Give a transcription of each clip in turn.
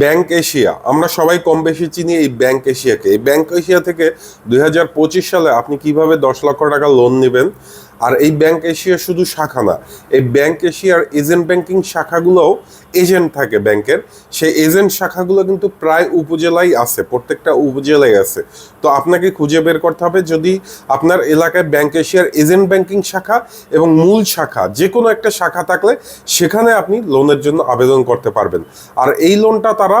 Bank Asia আমরা সবাই কম বেশি চিনি এই ব্যাংক এশিয়াকে এই ব্যাংক এশিয়া থেকে দুই হাজার পঁচিশ সালে আপনি কীভাবে দশ লক্ষ টাকা লোন নেবেন? আর এই ব্যাংক এশিয়া শুধু শাখা না, এই ব্যাংক এশিয়ার এজেন্ট ব্যাংকিং শাখাগুলোও এজেন্ট থাকে ব্যাংকের সেই এজেন্ট শাখাগুলো কিন্তু প্রায় উপজেলায় আছে, প্রত্যেকটা উপজেলায় আছে। তো আপনাকে খুঁজে বের করতে হবে যদি আপনার এলাকায় ব্যাংক এশিয়ার এজেন্ট ব্যাংকিং শাখা এবং মূল শাখা যে কোনো একটা শাখা থাকলে সেখানে আপনি লোনের জন্য আবেদন করতে পারবেন। আর এই লোনটা তারা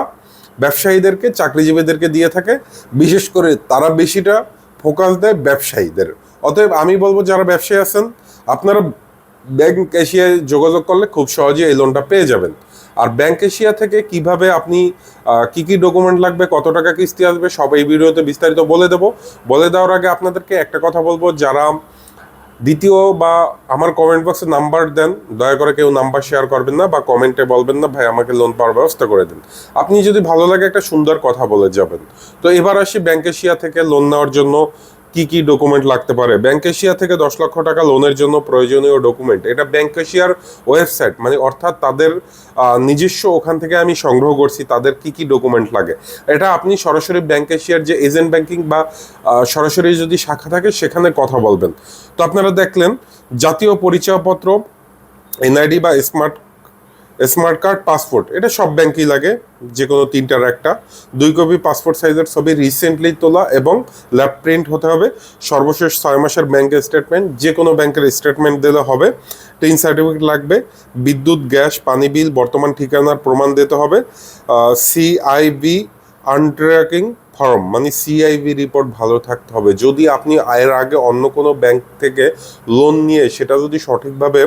ব্যবসায়ীদেরকে, চাকরিজীবীদেরকে দিয়ে থাকে। বিশেষ করে তারা বেশিটা ফোকাস দেয় ব্যবসায়ীদের। অতএব আমি বলব যারা ব্যবসায়ী আছেন, আপনারা ব্যাংক এশিয়ায় যোগাযোগ করলে খুব সহজে এই লোনটা পেয়ে যাবেন। আর ব্যাংক এশিয়া থেকে কীভাবে আপনি কি কি ডকুমেন্ট লাগবে, কত টাকা কিস্তি আসবে, সব এই ভিডিওতে বিস্তারিত বলে দেবো। বলে দেওয়ার আগে আপনাদেরকে একটা কথা বলব, যারা দ্বিতীয় বা আমার কমেন্ট বক্সে নাম্বার দেন, দয়া করে কেউ নাম্বার শেয়ার করবেন না বা কমেন্টে বলবেন না, ভাই আমাকে লোন পাওয়ার ব্যবস্থা করে দিন। আপনি যদি ভালো লাগে একটা সুন্দর কথা বলে যাবেন। তো এবার আসি ব্যাংক এশিয়া থেকে লোন নেওয়ার জন্য। কি কি ডকুমেন্ট লাগতে পারে? ব্যাংক এশিয়া থেকে দশ লক্ষ টাকা লোনের জন্য প্রয়োজনীয় ডকুমেন্ট এটা ব্যাংক এশিয়ার ওয়েবসাইট মানে অর্থাৎ তাদের নিজস্ব ওখান থেকে আমি সংগ্রহ করছি, তাদের কি কি ডকুমেন্ট লাগে। এটা আপনি সরাসরি ব্যাংক এশিয়ার যে এজেন্ট ব্যাংকিং বা সরাসরি যদি শাখা থাকে, সেখানে কথা বলবেন। তো আপনারা দেখলেন, জাতীয় পরিচয়পত্র এনআইডি বা স্মার্ট স্মার্ট কার্ড পাসপোর্ট এটা সব ব্যাংকেই লাগে যে কোনো তিনটার একটা। দুই কপি পাসপোর্ট সাইজের ছবি রিসেন্টলি তোলা এবং ল্যাব প্রিন্ট হতে হবে। সর্বশেষ ছয় মাসের ব্যাংকের স্টেটমেন্ট যে কোনো ব্যাংকের স্টেটমেন্ট দিলে হবে। টিন সার্টিফিকেট লাগবে, বিদ্যুৎ, গ্যাস, পানি বিল, বর্তমান ঠিকানার প্রমাণ দিতে হবে। সিআইবি আনট্র্যাকিং ফর্ম মানে সিআইবি রিপোর্ট ভালো থাকতে হবে। যদি আপনি আয়ের আগে অন্য কোনো ব্যাংক থেকে লোন নিয়ে সেটা যদি সঠিকভাবে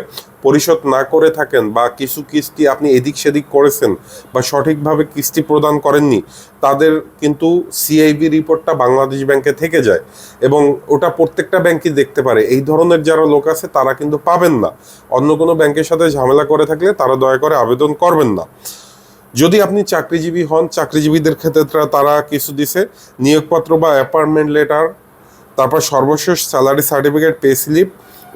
পরিশোধ না করে থাকেন বা কিছু কিস্তি আপনি এদিক সেদিক করেছেন বা সঠিকভাবে কিস্তি প্রদান করেননি, তাদের কিন্তু সিআইবি রিপোর্টটা বাংলাদেশ ব্যাংকে থেকে যায় এবং ওটা প্রত্যেকটা ব্যাংকই দেখতে পারে। এই ধরনের যারা লোক আছে তারা কিন্তু পাবেন না। অন্য কোনো ব্যাংকের সাথে ঝামেলা করে থাকলে তারা দয়া করে আবেদন করবেন না। যদি আপনি চাকরিজীবী হন, চাকরিজীবীদের ক্ষেত্রে তারা- কিছু দিছে, নিয়োগপত্র বা অ্যাপয়েন্টমেন্ট লেটার তারপর সর্বশেষ salary certificate pay slip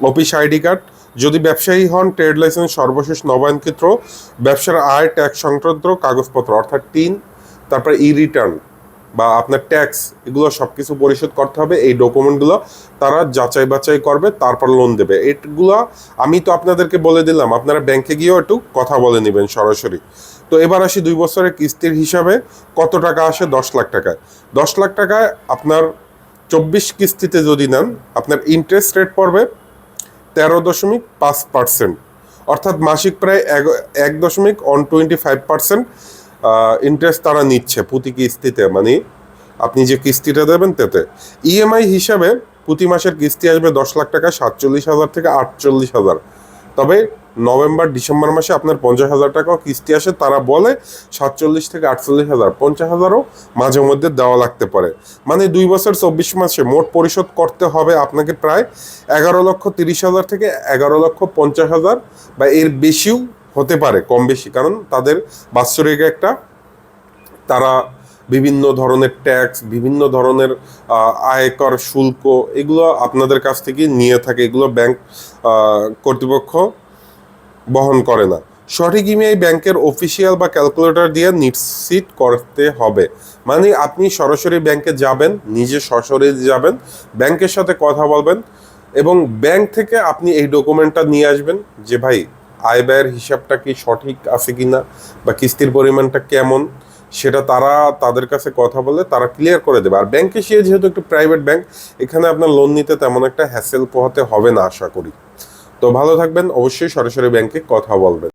office ID card যদি ব্যবসায়ী হন ট্রেড লাইসেন্স সর্বশেষ নবায়নক্ষেত্র, ব্যবসার আয় ট্যাক্স সংক্রান্ত কাগজপত্র, অর্থাৎ টিন তারপর ই রিটার্ন বা আপনার ট্যাক্স এগুলো সব কিছু পরিশোধ করতে হবে। এই ডকুমেন্টগুলো তারা যাচাই বাছাই করবে, তারপর লোন দেবে। এগুলো আমি তো আপনাদেরকে বলে দিলাম, আপনারা ব্যাংকে গিয়েও একটু কথা বলে নেবেন সরাসরি। তো এবার আসি দুই বছরের কিস্তির হিসাবে কত টাকা আসে? দশ লাখ টাকায়। দশ লাখ টাকায় আপনার চব্বিশ কিস্তিতে যদি নেন, আপনার ইন্টারেস্ট রেট পড়বে তেরো দশমিক পাঁচ পার্সেন্ট অর্থাৎ মাসিক প্রায় এক- দশমিক one twenty five percent interest তারা নিচ্ছে প্রতি কিস্তিতে। মানে আপনি যে কিস্তিটা দেবেন তাতে। ইএমআই হিসাবে প্রতি মাসের কিস্তি আসবে দশ লাখ টাকা সাতচল্লিশ হাজার থেকে আটচল্লিশ হাজার। তবে নভেম্বর, ডিসেম্বর মাসে আপনার পঞ্চাশ হাজার টাকাও কিস্তি আসে, তারা বলে সাতচল্লিশ থেকে আটচল্লিশ হাজার, পঞ্চাশ হাজারও মাঝে মধ্যে দেওয়া লাগতে পারে। মানে দুই বছর চব্বিশ মাসে মোট পরিশোধ করতে হবে আপনাকে প্রায় এগারো লক্ষ তিরিশ হাজার থেকে এগারো লক্ষ পঞ্চাশ হাজার বা এর বেশিও হতে পারে, কম বেশি। কারণ তাদের বাৎসরিক একটা তারা বিভিন্ন ধরনের ট্যাক্স, বিভিন্ন ধরনের আয়কর, শুল্ক, এগুলো আপনাদের কাছ থেকে নিয়ে থাকে। এগুলো ব্যাংক কর্তৃপক্ষ বহন করে না। সঠিক ইমেল ব্যাংকের অফিসিয়াল বা ক্যালকুলেটর দিয়ে নিশ্চিত করতে হবে। মানে আপনি সরাসরি ব্যাংকে যাবেন, নিজে সরাসরি যাবেন, ব্যাংকের সাথে কথা বলবেন এবং ব্যাংক থেকে আপনি এই ডকুমেন্টটা নিয়ে আসবেন যে, ভাই, আয় ব্যয়ের হিসাবটা কি সঠিক আছে কিনা বা কিস্তির পরিমাণটা কেমন? সেটা তারা তাদের কাছে কথা বলে তারা ক্লিয়ার করে দেবে। আর ব্যাংকে সে যেহেতু একটু প্রাইভেট ব্যাংক এখানে আপনার লোন নিতে তেমন একটা হ্যাসেল পোহাতে হবে না, আশা করি। তো ভালো থাকবেন অবশ্যই সরাসরি ব্যাংকে কথা বলবেন।